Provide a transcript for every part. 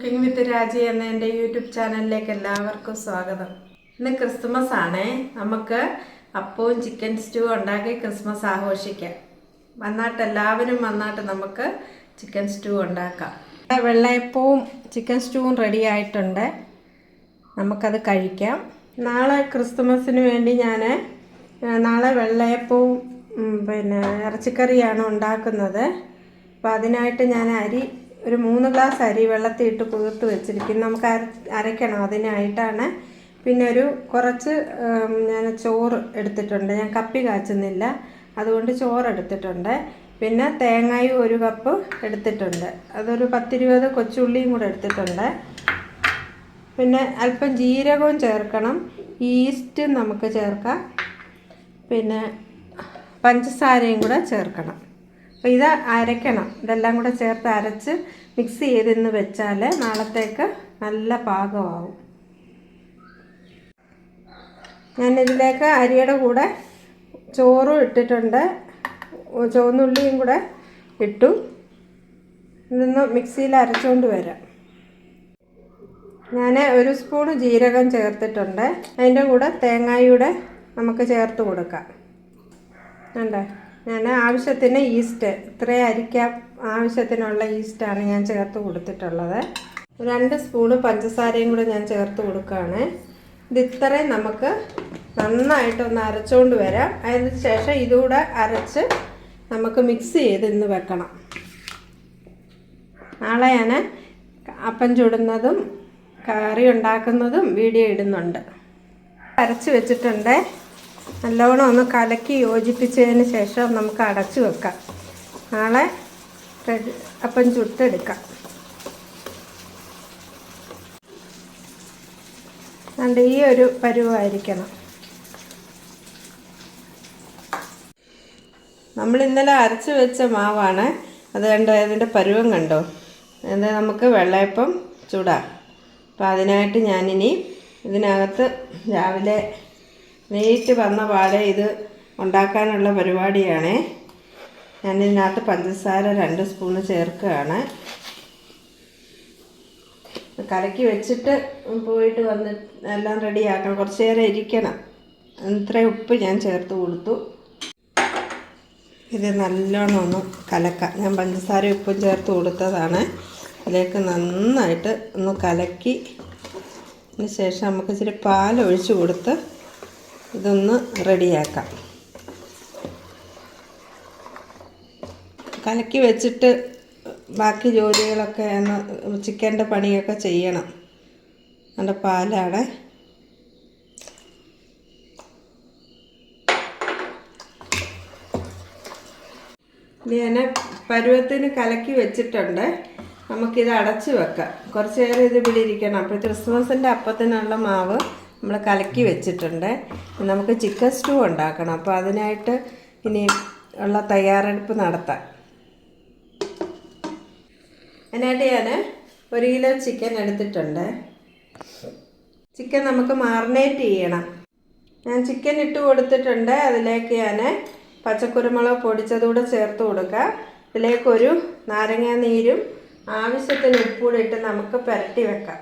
Cooking വിത്ത് രാജി എന്ന എന്റെ യൂട്യൂബ് ചാനലിലേക്ക് എല്ലാവർക്കും സ്വാഗതം. ഇന്ന് ക്രിസ്മസ് ആണേ. നമുക്ക് അപ്പവും ചിക്കൻ സ്റ്റൂ ഉണ്ടാക്കി ക്രിസ്മസ് ആഘോഷിക്കാം. വന്നാട്ട് എല്ലാവരും വന്നാട്ട് നമുക്ക് ചിക്കൻ സ്റ്റൂ ഉണ്ടാക്കാം. വെള്ളയപ്പവും ചിക്കൻ സ്റ്റൂവും റെഡി ആയിട്ടുണ്ട്. നമുക്കത് കഴിക്കാം. നാളെ ക്രിസ്മസിന് വേണ്ടി ഞാൻ നാളെ വെള്ളയപ്പവും പിന്നെ ഇറച്ചിക്കറിയാണ് ഉണ്ടാക്കുന്നത്. അപ്പോൾ അതിനായിട്ട് ഞാൻ അരി ഒരു മൂന്ന് ഗ്ലാസ് അരി വെള്ളത്തിൽ ഇട്ട് കുതിർത്ത് വെച്ചിരിക്കും. നമുക്ക് അര അരയ്ക്കണം. അതിനായിട്ടാണ് പിന്നെ ഒരു കുറച്ച് ഞാൻ ചോറ് എടുത്തിട്ടുണ്ട്. ഞാൻ കപ്പി കാച്ചുന്നില്ല. അതുകൊണ്ട് ചോറ് എടുത്തിട്ടുണ്ട്. പിന്നെ തേങ്ങായും ഒരു കപ്പ് എടുത്തിട്ടുണ്ട്. അതൊരു പത്തിരുപത് കൊച്ചുള്ളിയും കൂടെ എടുത്തിട്ടുണ്ട്. പിന്നെ അല്പം ജീരകവും ചേർക്കണം. ഈസ്റ്റ് നമുക്ക് ചേർക്കാം. പിന്നെ പഞ്ചസാരയും കൂടെ ചേർക്കണം. അപ്പോൾ ഇത് അരയ്ക്കണം ഇതെല്ലാം കൂടെ ചേർത്ത് അരച്ച് മിക്സ് ചെയ്തെന്ന് വെച്ചാൽ നാളത്തേക്ക് നല്ല പാകമാവും. ഞാനിതിലേക്ക് അരിയുടെ കൂടെ ചോറും ഇട്ടിട്ടുണ്ട്. ചുവന്നുള്ളിയും കൂടെ ഇട്ടു. ഇതൊന്ന് മിക്സിയിൽ അരച്ചുകൊണ്ട് വരാം. ഞാൻ ഒരു സ്പൂൺ ജീരകം ചേർത്തിട്ടുണ്ട്. അതിന്റെ കൂടെ തേങ്ങായുടെ നമുക്ക് ചേർത്ത് കൊടുക്കാം. ഉണ്ട് ഞാൻ ആവശ്യത്തിന് ഈസ്റ്റ് ഇത്രയും അരിക്കാൻ ആവശ്യത്തിനുള്ള ഈസ്റ്റാണ് ഞാൻ ചേർത്ത് കൊടുത്തിട്ടുള്ളത്. രണ്ട് സ്പൂണ് പഞ്ചസാരയും കൂടെ ഞാൻ ചേർത്ത് കൊടുക്കുകയാണ്. ഇത് ഇത്രയും നമുക്ക് നന്നായിട്ടൊന്ന് അരച്ചുകൊണ്ട് വരാം. അതിന് ശേഷം ഇതുകൂടെ അരച്ച് നമുക്ക് മിക്സ് ചെയ്ത് ഇന്ന് വെക്കണം. നാളെ ഞാൻ അപ്പം ചുടുന്നതും കറി ഉണ്ടാക്കുന്നതും വീഡിയോ ഇടുന്നുണ്ട്. അരച്ച് വെച്ചിട്ടുണ്ട്. നല്ലോണം ഒന്ന് കലക്കി യോജിപ്പിച്ചതിന് ശേഷം നമുക്ക് അടച്ചു വെക്കാം. നാളെ അപ്പം ചുട്ടെടുക്കാം. അതുകൊണ്ട് ഈ ഒരു പരുവായിരിക്കണം. നമ്മൾ ഇന്നലെ അരച്ച് വെച്ച മാവാണ്. അത് കണ്ടോ അതിന്റെ പരുവം കണ്ടോ? അത് നമുക്ക് വെള്ളയപ്പം ചൂടാം. അപ്പം അതിനായിട്ട് ഞാനിനി ഇതിനകത്ത് രാവിലെ നെയ്റ്റ് വന്ന പാടെ ഇത് ഉണ്ടാക്കാനുള്ള പരിപാടിയാണ്. ഞാൻ ഇതിനകത്ത് പഞ്ചസാര രണ്ട് സ്പൂണ് ചേർക്കുകയാണ്. കലക്കി വെച്ചിട്ട് പോയിട്ട് വന്ന് എല്ലാം റെഡിയാക്കണം. കുറച്ച് നേരം ഇരിക്കണം. ഇത്രയും ഉപ്പ് ഞാൻ ചേർത്ത് കൊടുത്തു. ഇത് നല്ലോണം ഒന്ന് കലക്കാം. ഞാൻ പഞ്ചസാര ഉപ്പും ചേർത്ത് കൊടുത്തതാണ്. അതിലേക്ക് നന്നായിട്ട് ഒന്ന് കലക്കി. അതിന് ശേഷം നമുക്ക് ഇച്ചിരി പാൽ ഒഴിച്ച് കൊടുത്ത് ഇതൊന്ന് റെഡിയാക്കാം. കലക്കി വെച്ചിട്ട് ബാക്കി ജോലികളൊക്കെ ഒന്ന് ചിക്കന്റെ പണിയൊക്കെ ചെയ്യണം. എന്റെ പാലാണ് ഞാൻ പരുവത്തിന് കലക്കി വെച്ചിട്ടുണ്ട്. നമുക്കിത് അടച്ച് വെക്കാം. കുറച്ച് നേരം ഇത് ഇവിടെ അപ്പോൾ ക്രിസ്മസിന്റെ അപ്പത്തിനുള്ള മാവ് നമ്മൾ കലക്കി വെച്ചിട്ടുണ്ട്. നമുക്ക് ചിക്കൻ സ്റ്റൂ ഉണ്ടാക്കണം. അപ്പോൾ അതിനായിട്ട് ഇനി ഉള്ള തയ്യാറെടുപ്പ് നടത്താം. അതിനായിട്ട് ഞാൻ ഒരു കിലോ ചിക്കൻ എടുത്തിട്ടുണ്ട്. ചിക്കൻ നമുക്ക് മാറിനേറ്റ് ചെയ്യണം. ഞാൻ ചിക്കൻ ഇട്ട് കൊടുത്തിട്ടുണ്ട്. അതിലേക്ക് ഞാൻ പച്ചക്കുരുമുളക് പൊടിച്ചതുകൂടെ ചേർത്ത് കൊടുക്കുക ഇതിലേക്കൊരു നാരങ്ങാ നീരും ആവശ്യത്തിന് ഉപ്പൂടെ ഇട്ട് നമുക്ക് പുരട്ടി വെക്കാം.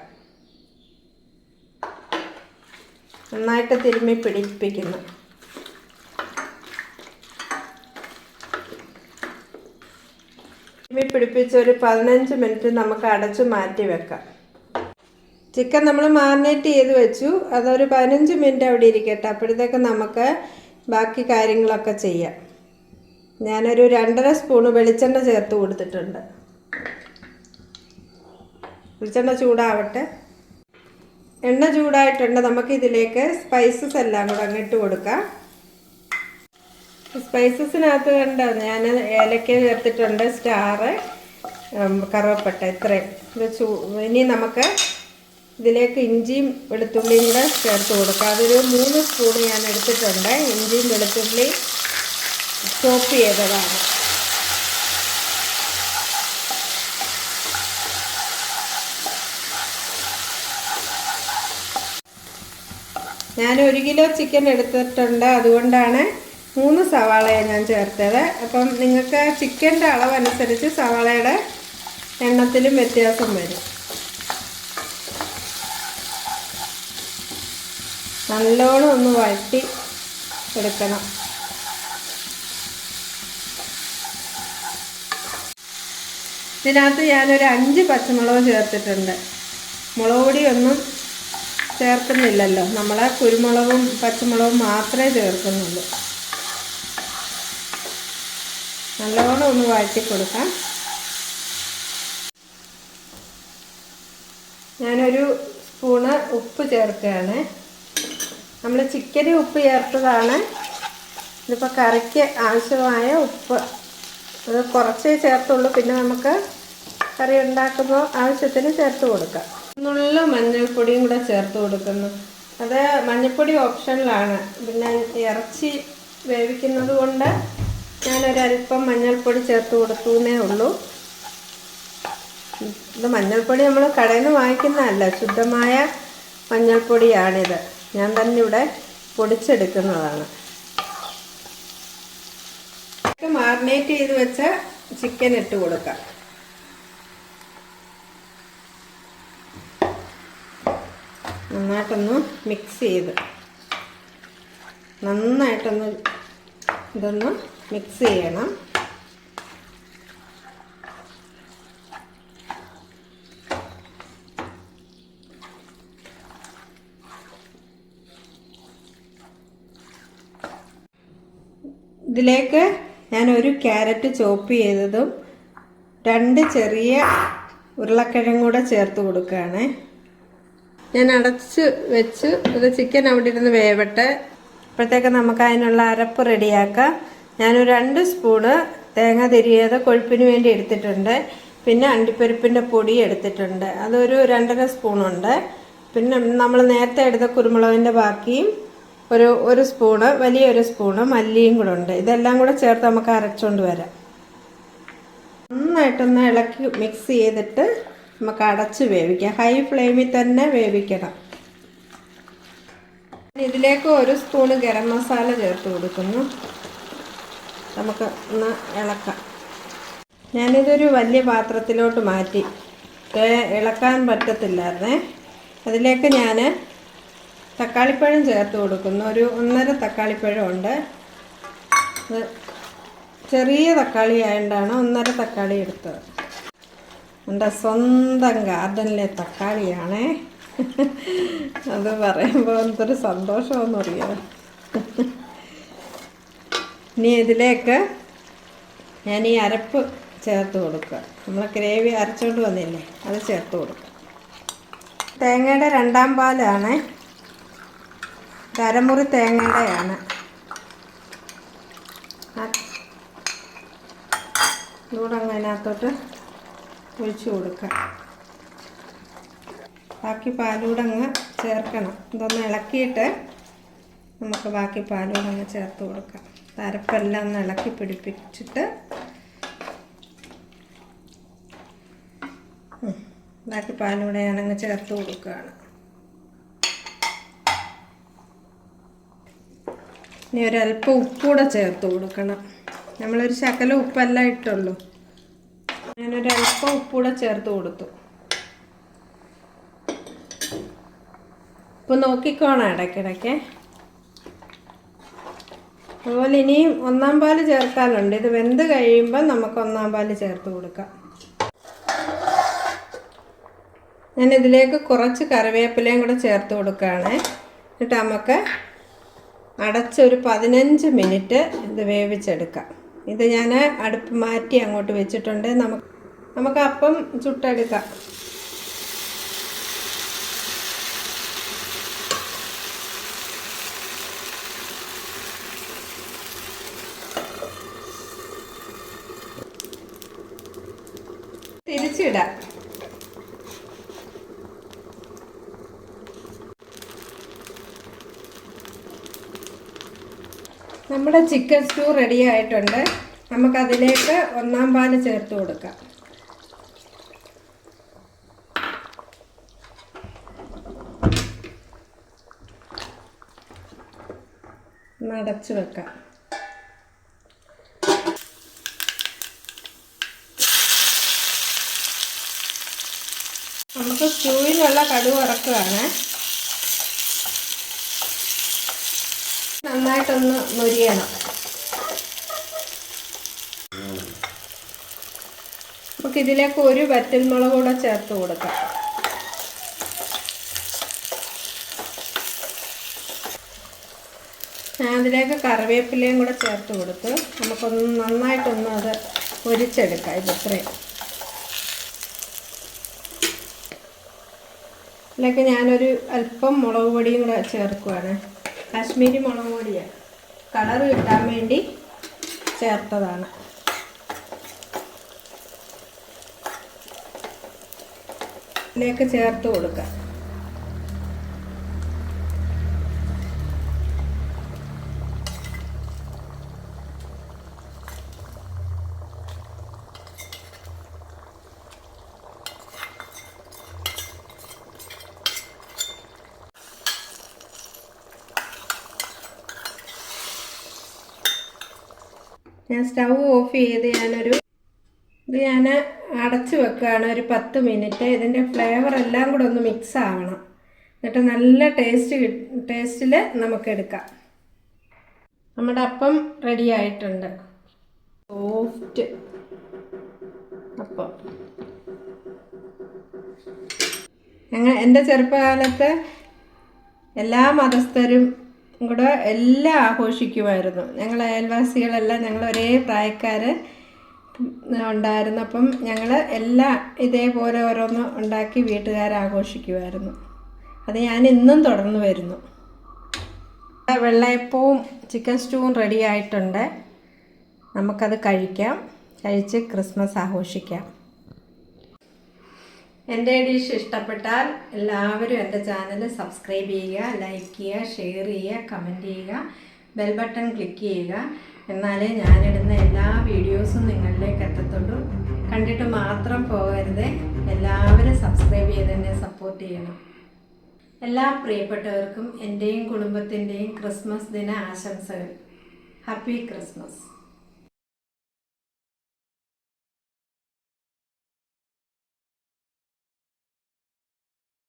നന്നായിട്ട് തിരുമ്മി പിടിപ്പിക്കുന്നു. തിരുമ്മി പിടിപ്പിച്ച ഒരു പതിനഞ്ച് മിനിറ്റ് നമുക്ക് അടച്ചു മാറ്റി വെക്കാം. ചിക്കൻ നമ്മൾ മാറിനേറ്റ് ചെയ്ത് വെച്ചു. അതൊരു പതിനഞ്ച് മിനിറ്റ് അവിടെ ഇരിക്കട്ടെ. അപ്പോഴത്തേക്ക് നമുക്ക് ബാക്കി കാര്യങ്ങളൊക്കെ ചെയ്യാം. ഞാനൊരു രണ്ടര സ്പൂണ് വെളിച്ചെണ്ണ ചേർത്ത് കൊടുത്തിട്ടുണ്ട്. വെളിച്ചെണ്ണ ചൂടാവട്ടെ. എണ്ണ ചൂടായിട്ടുണ്ട് നമുക്ക് ഇതിലേക്ക് സ്പൈസസ് എല്ലാം കൂടെ അങ്ങിട്ട് കൊടുക്കാം. സ്പൈസസിനകത്ത് കണ്ട? ഞാൻ ഏലക്ക ചേർത്തിട്ടുണ്ട് സ്റ്റാറ് കറുവപ്പട്ട ഇത്രയും. ഇത് ചൂ ഇനി നമുക്ക് ഇതിലേക്ക് ഇഞ്ചിയും വെളുത്തുള്ളിയും കൂടെ ചേർത്ത് കൊടുക്കാം. അതൊരു മൂന്ന് സ്പൂൺ ഞാൻ എടുത്തിട്ടുണ്ട്. ഇഞ്ചിയും വെളുത്തുള്ളിയും ചോപ്പ് ചെയ്തതാണ്. ഞാൻ ഒരു കിലോ ചിക്കൻ എടുത്തിട്ടുണ്ട്. അതുകൊണ്ടാണ് മൂന്ന് സവാളയാണ് ഞാൻ ചേർത്തത്. അപ്പം നിങ്ങൾക്ക് ചിക്കന്റെ അളവനുസരിച്ച് സവാളയുടെ എണ്ണത്തിലും വ്യത്യാസം വരും. നല്ലോണം ഒന്ന് വഴറ്റി എടുക്കണം. ഇതിനകത്ത് ഞാനൊരു അഞ്ച് പച്ചമുളക് ചേർത്തിട്ടുണ്ട്. മുളക് പൊടിയൊന്നും ചേർക്കുന്നില്ലല്ലോ. നമ്മൾ കുരുമുളകും പച്ചമുളകും മാത്രമേ ചേർക്കുന്നുള്ളൂ. നല്ലോണം ഒന്ന് വഴറ്റി കൊടുക്കാം. ഞാനൊരു സ്പൂണ് ഉപ്പ് ചേർക്കുകയാണ്. നമ്മൾ ചിക്കന് ഉപ്പ് ചേർത്തതാണ്. ഇതിപ്പോൾ കറിക്ക് ആവശ്യമായ ഉപ്പ്. അത് കുറച്ചേ ചേർത്തുള്ളൂ. പിന്നെ നമുക്ക് കറി ഉണ്ടാക്കുമ്പോൾ ആവശ്യത്തിന് ചേർത്ത് കൊടുക്കാം. നുള്ള മഞ്ഞൾപ്പൊടിയും കൂടെ ചേർത്ത് കൊടുക്കുന്നു. അത് മഞ്ഞൾപ്പൊടി ഓപ്ഷനിലാണ്. പിന്നെ ഇറച്ചി വേവിക്കുന്നത് കൊണ്ട് ഞാനൊരല്പം മഞ്ഞൾപ്പൊടി ചേർത്ത് കൊടുത്തു എന്നേ ഉള്ളൂ. ഇത് മഞ്ഞൾപ്പൊടി നമ്മൾ കടയിൽ നിന്ന് വാങ്ങിക്കുന്നതല്ല ശുദ്ധമായ മഞ്ഞൾപ്പൊടിയാണിത്. ഞാൻ തന്നെ ഇവിടെ പൊടിച്ചെടുക്കുന്നതാണ്. മാറിനേറ്റ് ചെയ്ത് വെച്ച ചിക്കൻ ഇട്ട് കൊടുക്കാം. നന്നായിട്ടൊന്ന് മിക്സ് ചെയ്ത്. നന്നായിട്ടൊന്ന് ഇതൊന്ന് മിക്സ് ചെയ്യണം. ഇതിലേക്ക് ഞാൻ ഒരു ക്യാരറ്റ് ചോപ്പ് ചെയ്തതും രണ്ട് ചെറിയ ഉരുളക്കിഴങ്ങ് കൂടെ ചേർത്ത് കൊടുക്കുകയാണ്. ഞാൻ അടച്ച് വെച്ച് അത് ചിക്കൻ അവിടെ ഇരുന്ന് വേവട്ടെ. അപ്പോഴത്തേക്ക് നമുക്ക് അതിനുള്ള അരപ്പ് റെഡിയാക്കാം. ഞാനൊരു രണ്ട് സ്പൂണ് തേങ്ങ തിരിയത് കൊഴുപ്പിന് വേണ്ടി എടുത്തിട്ടുണ്ട്. പിന്നെ അണ്ടിപ്പരിപ്പിന്റെ പൊടി എടുത്തിട്ടുണ്ട്. അതൊരു രണ്ടര സ്പൂണുണ്ട് പിന്നെ നമ്മൾ നേരത്തെ എടുത്ത കുരുമുളകിന്റെ ബാക്കിയും ഒരു ഒരു സ്പൂണ് വലിയൊരു സ്പൂണ് മല്ലിയും കൂടെ ഉണ്ട്. ഇതെല്ലാം കൂടെ ചേർത്ത് നമുക്ക് അരച്ചുകൊണ്ട് വരാം. നന്നായിട്ടൊന്ന് ഇളക്കി മിക്സ് ചെയ്തിട്ട് നമുക്ക് അടച്ച് വേവിക്കാം ഹൈ ഫ്ലെയിമിൽ തന്നെ വേവിക്കണം. ഇതിലേക്ക് ഒരു സ്പൂണ് ഗരം മസാല ചേർത്ത് കൊടുക്കുന്നു. നമുക്ക് ഒന്ന് ഇളക്കാം. ഞാനിതൊരു വലിയ പാത്രത്തിലോട്ട് മാറ്റി. ഇളക്കാൻ പറ്റത്തില്ലായിരുന്നേ. അതിലേക്ക് ഞാൻ തക്കാളിപ്പഴം ചേർത്ത് കൊടുക്കുന്നു. ഒരു ഒന്നര തക്കാളിപ്പഴം ഉണ്ട്. ചെറിയ തക്കാളി ആയതുകൊണ്ടാണ് ഒന്നര തക്കാളി എടുത്തത്. എന്റെ സ്വന്തം ഗാർഡനിലെ തക്കാളിയാണേ. അത് പറയുമ്പോൾ എന്തൊരു സന്തോഷമെന്നറിയാം ഇനി ഇതിലേക്ക് ഞാൻ ഈ അരപ്പ് ചേർത്ത് കൊടുക്കുക. നമ്മൾ ഗ്രേവി അരച്ചുകൊണ്ട് വന്നില്ലേ അത് ചേർത്ത് കൊടുക്കുക. തേങ്ങയുടെ രണ്ടാം പാലാണ്. തരമുറി തേങ്ങയുടെയാണ്. ഇതുകൂടെ അങ്ങ് അതിനകത്തോട്ട് ഒഴിച്ചു കൊടുക്കാം. ബാക്കി പാലൂടെ അങ്ങ് ചേർക്കണം. ഇതൊന്ന് ഇളക്കിയിട്ട് നമുക്ക് ബാക്കി പാലൂടെ അങ്ങ് ചേർത്ത് കൊടുക്കാം. അരപ്പെല്ലാം ഒന്ന് ഇളക്കി പിടിപ്പിച്ചിട്ട് ബാക്കി പാലൂടെ ഞാനങ്ങ് ചേർത്ത് കൊടുക്കുകയാണ്. ഇനി ഒരല്പം ഉപ്പൂടെ ചേർത്ത് കൊടുക്കണം. നമ്മളൊരു ശകല ഉപ്പല്ല ഇട്ടുള്ളൂ. ഞാനൊരല്പം ഉപ്പൂടെ ചേർത്ത് കൊടുത്തു. ഇപ്പം നോക്കിക്കോണം ഇടയ്ക്കിടയ്ക്ക്. അതുപോലെ ഇനിയും ഒന്നാം പാൽ ചേർക്കാനുണ്ട്. ഇത് വെന്ത് കഴിയുമ്പോൾ നമുക്ക് ഒന്നാം പാൽ ചേർത്ത് കൊടുക്കാം. ഞാൻ ഇതിലേക്ക് കുറച്ച് കറിവേപ്പിലയും കൂടെ ചേർത്ത് കൊടുക്കുകയാണ്. എന്നിട്ട് നമുക്ക് അടച്ചൊരു പതിനഞ്ച് മിനിറ്റ് ഇത് വേവിച്ചെടുക്കാം. ഇത് ഞാൻ അടുപ്പ് മാറ്റി അങ്ങോട്ട് വെച്ചിട്ടുണ്ട്. നമുക്ക് നമുക്ക് അപ്പം ചുട്ടെടുക്കാം. തിരിച്ചിടാം. നമ്മുടെ ചിക്കൻ സ്റ്റൂ റെഡി ആയിട്ടുണ്ട്. നമുക്കതിലേക്ക് ഒന്നാം പാൽ ചേർത്ത് കൊടുക്കാം. നടച്ചു വെക്കാം. നമുക്ക് സ്റ്റൂവിനുള്ള കടുവ് ഇറക്കുകയാണ് നന്നായിട്ടൊന്ന് മൊരിയണം നമുക്ക് ഇതിലേക്ക് ഒരു വറ്റൽമുളക് കൂടെ ചേർത്ത് കൊടുക്കാം. ഞാൻ അതിലേക്ക് കറിവേപ്പിലയും കൂടെ ചേർത്ത് കൊടുത്ത് നമുക്കൊന്ന് നന്നായിട്ടൊന്ന് അത് പൊരിച്ചെടുക്കാം ഇത് ഇത്രയും ഇതിലേക്ക് ഞാനൊരു അല്പം മുളക് പൊടിയും കൂടെ ചേർക്കുവാണ്. കാശ്മീരി മുളക് പൊടിയാണ് കളർ കിട്ടാൻ വേണ്ടി ചേർത്തതാണ്. ഇതിലേക്ക് ചേർത്ത് കൊടുക്കാം. ഞാൻ സ്റ്റൗ ഓഫ് ചെയ്ത് ഞാനൊരു ഇത് ഞാൻ അടച്ചു വെക്കുകയാണ്. ഒരു പത്ത് മിനിറ്റ്. ഇതിന്റെ ഫ്ലേവർ എല്ലാം കൂടെ ഒന്ന് മിക്സ് ആവണം. എന്നിട്ട് നല്ല ടേസ്റ്റ് ടേസ്റ്റിൽ നമുക്ക് എടുക്കാം. നമ്മുടെ അപ്പം റെഡി ആയിട്ടുണ്ട്. സോഫ്റ്റ് അപ്പം. ഞങ്ങൾ എന്റെ ചെറുപ്പകാലത്ത് എല്ലാ മതസ്ഥരും കൂടെ എല്ലാം ആഘോഷിക്കുമായിരുന്നു. ഞങ്ങൾ അയൽവാസികളെല്ലാം ഞങ്ങൾ ഒരേ പ്രായക്കാർ ഉണ്ടായിരുന്നു അപ്പം ഞങ്ങൾ എല്ലാം ഇതേപോലെ ഓരോന്ന് ഉണ്ടാക്കി വീട്ടുകാർ ആഘോഷിക്കുമായിരുന്നു. അത് ഞാൻ ഇന്നും തുടർന്ന് വരുന്നു. വെള്ളയപ്പവും ചിക്കൻ സ്റ്റൂവും റെഡി ആയിട്ടുണ്ട്. നമുക്കത് കഴിക്കാം. കഴിച്ച് ക്രിസ്മസ് ആഘോഷിക്കാം. എന്റെ ഡിഷ് ഇഷ്ടപ്പെട്ടാൽ എല്ലാവരും എന്റെ ചാനൽ സബ്സ്ക്രൈബ് ചെയ്യുക ലൈക്ക് ചെയ്യുക ഷെയർ ചെയ്യുക കമന്റ് ചെയ്യുക ബെൽ ബട്ടൺ ക്ലിക്ക് ചെയ്യുക. എന്നാലേ ഞാനിടുന്ന എല്ലാ വീഡിയോസും നിങ്ങളിലേക്ക് എത്തത്തുള്ളൂ. കണ്ടിട്ട് മാത്രം പോകരുത്. എല്ലാവരും സബ്സ്ക്രൈബ് ചെയ്ത് എന്നെ സപ്പോർട്ട് ചെയ്യണം. എല്ലാ പ്രിയപ്പെട്ടവർക്കും എന്റെയും കുടുംബത്തിന്റെയും ക്രിസ്മസ് ദിന ആശംസകൾ. Happy Christmas.